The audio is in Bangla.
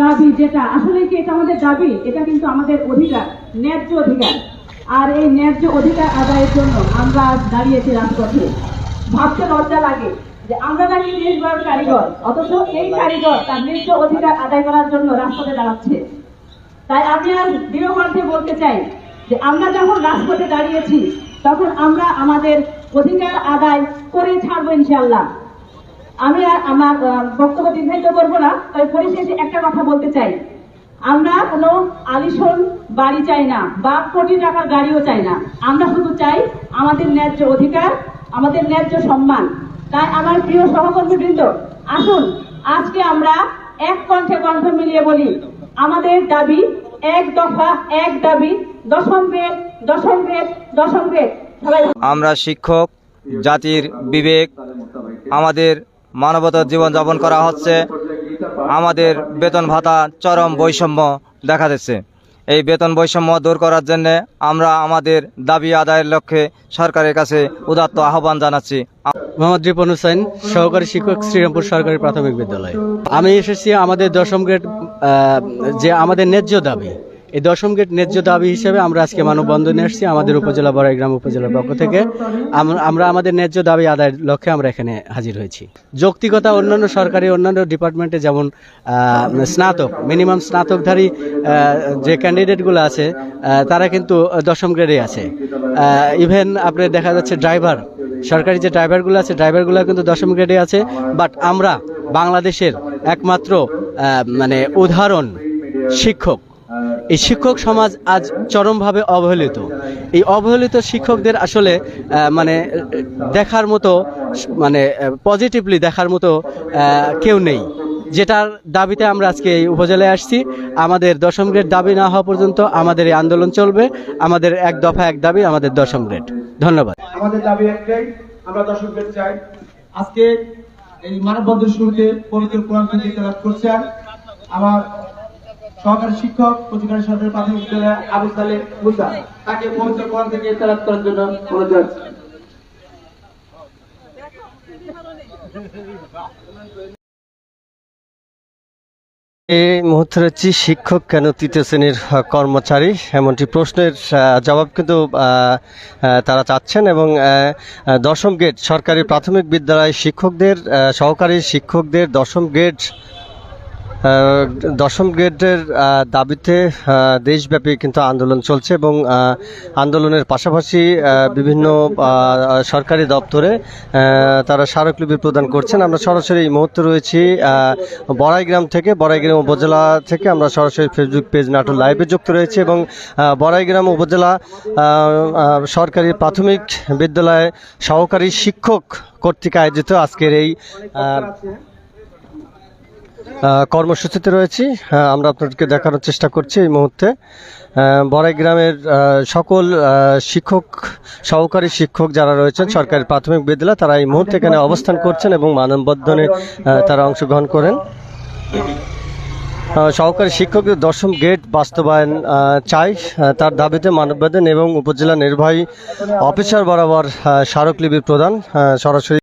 দাবি যেটা, আসলে কি এটা আমাদের দাবি? এটা কিন্তু আমাদের অধিকার, ন্যায্য অধিকার। আর এই ন্যায্য অধিকার আদায়ের জন্য আমরা দাঁড়িয়েছি রাজপথে। ভাবতে লজ্জা লাগে যে আমরা নাকি নির্ভর কারিগর, অথচ এই কারিগর তার ন্যায্য অধিকার আদায় করার জন্য রাজপথে দাঁড়াচ্ছে। তাই আমি আর দৃঢ় বলতে চাই যে আমরা যখন রাজপথে দাঁড়িয়েছি, তখন আমরা আমাদের অধিকার আদায় করে ছাড়বো ইনশাল্লাহ আমি আর আমার বক্তব্য দীর্ঘায়িত করব না, তবে পরিশেষে একটা কথা বলতে চাই। আমরা কোনো আলিশন বাড়ি চাই না, বা কোটি টাকার গাড়িও চাই না। আমরা শুধু চাই আমাদের ন্যায্য অধিকার, আমাদের ন্যায্য সম্মান। তাই আমার প্রিয় সহকর্মীবৃন্দ, আসুন, আজকে আমরা এক কণ্ঠে কণ্ঠ মিলিয়ে বলি, আমাদের দাবি এক দফা, এক দাবি, দশম গ্রেড দশম গ্রেড দশম গ্রেড আমরা শিক্ষক, জাতির বিবেক, আমাদের মানবতার জীবনযাপন করা হচ্ছে। আমাদের বেতন ভাতা চরম বৈষম্য দেখা দিচ্ছে। এই বেতন বৈষম্য দূর করার জন্য আমরা আমাদের দাবি আদায়ের লক্ষ্যে সরকারের কাছে উদাত্ত আহ্বান জানাচ্ছি। মোহাম্মদ রিপন হুসাইন সহকারী শিক্ষক, শ্রীরামপুর সরকারি প্রাথমিক বিদ্যালয়। আমি এসেছি আমাদের দশম গ্রেড যে আমাদের ন্যায্য দাবি। এই দশম গ্রেড ন্যায্য দাবি হিসেবে আমরা আজকে মানববন্ধনে এসেছি আমাদের উপজেলা বড়াইগ্রাম উপজেলার পক্ষ থেকে। আমরা আমাদের ন্যায্য দাবি আদায়ের লক্ষ্যে আমরা এখানে হাজির হয়েছি। যৌক্তিকতা অন্যান্য সরকারি, অন্যান্য ডিপার্টমেন্টে যেমন স্নাতক মিনিমাম স্নাতকধারী যে ক্যান্ডিডেটগুলো আছে তারা কিন্তু দশম গ্রেডে আছে। ইভেন আপনি দেখা যাচ্ছে ড্রাইভার সরকারি যে ড্রাইভারগুলো আছে ড্রাইভারগুলো কিন্তু দশম গ্রেডে আছে। বাট আমরা বাংলাদেশের একমাত্র মানে উদাহরণ শিক্ষক এই শিক্ষক সমাজ আজ চরমভাবে অবহেলিত। এই অবহেলিত শিক্ষকদের আসলে মানে দেখার মতো মানে পজিটিভলি দেখার মতো কেউ নেই। যেটার দাবিতে আমরা আজকে এই উপজেলায় আসছি। আমাদের দশম গ্রেড দাবি না হওয়া পর্যন্ত আমাদের এই আন্দোলন চলবে। আমাদের এক দফা এক দাবি, আমাদের দশম গ্রেড। ধন্যবাদ। আমাদের দাবি একটাই, আমরা দর্শক পেতে চাই। আজকে এই মানববন্ধন শুরুতে পবিত্র কোরআন করছেন। আমার সহকারী শিক্ষক সরকারি প্রাথমিক আবু মুসা তাকে পবিত্র কোরআন থেকে করার জন্য অনুরোধ এই মুহূর্তে রয়েছি শিক্ষক কেন তৃতীয় শ্রেণির কর্মচারী? এমনটি প্রশ্নের জবাব কিন্তু তারা চাচ্ছেন এবং দশম গেট সরকারি প্রাথমিক বিদ্যালয় শিক্ষকদের সহকারী শিক্ষকদের দশম আহ, দশম গ্রেডের দাবিতে দেশব্যাপী কিন্তু আন্দোলন চলছে এবং আন্দোলনের পাশাপাশি বিভিন্ন সরকারি দপ্তরে তারা স্মারকলিপি প্রদান করছেন। আমরা সরাসরি এই মুহূর্তে রয়েছি বড়াইগ্রাম থেকে, বড়াইগ্রাম উপজেলা থেকে আমরা সরাসরি ফেসবুক পেজ নাটক লাইভে যুক্ত রয়েছি এবং বড়াইগ্রাম উপজেলা সরকারি প্রাথমিক বিদ্যালয়ে সহকারী শিক্ষক কর্তৃক আয়োজিত আজকের এই কর্মসূচিতে রয়েছি। হ্যাঁ, আমরা আপনাদেরকে দেখানোর চেষ্টা করছি এই মুহূর্তে। বড়াই গ্রামের সকল শিক্ষক সহকারী শিক্ষক যারা রয়েছেন সরকারি প্রাথমিক বিদ্যালয় তারা এই মুহূর্তে এখানে অবস্থান করছেন এবং মানববন্ধনে তারা অংশগ্রহণ করেন। সহকারী শিক্ষকদের দশম গেট বাস্তবায়ন চাই। তার দাবিতে মানববন্ধন এবং উপজেলা নির্বাহী অফিসার বরাবর স্মারকলিপি প্রদান সরাসরি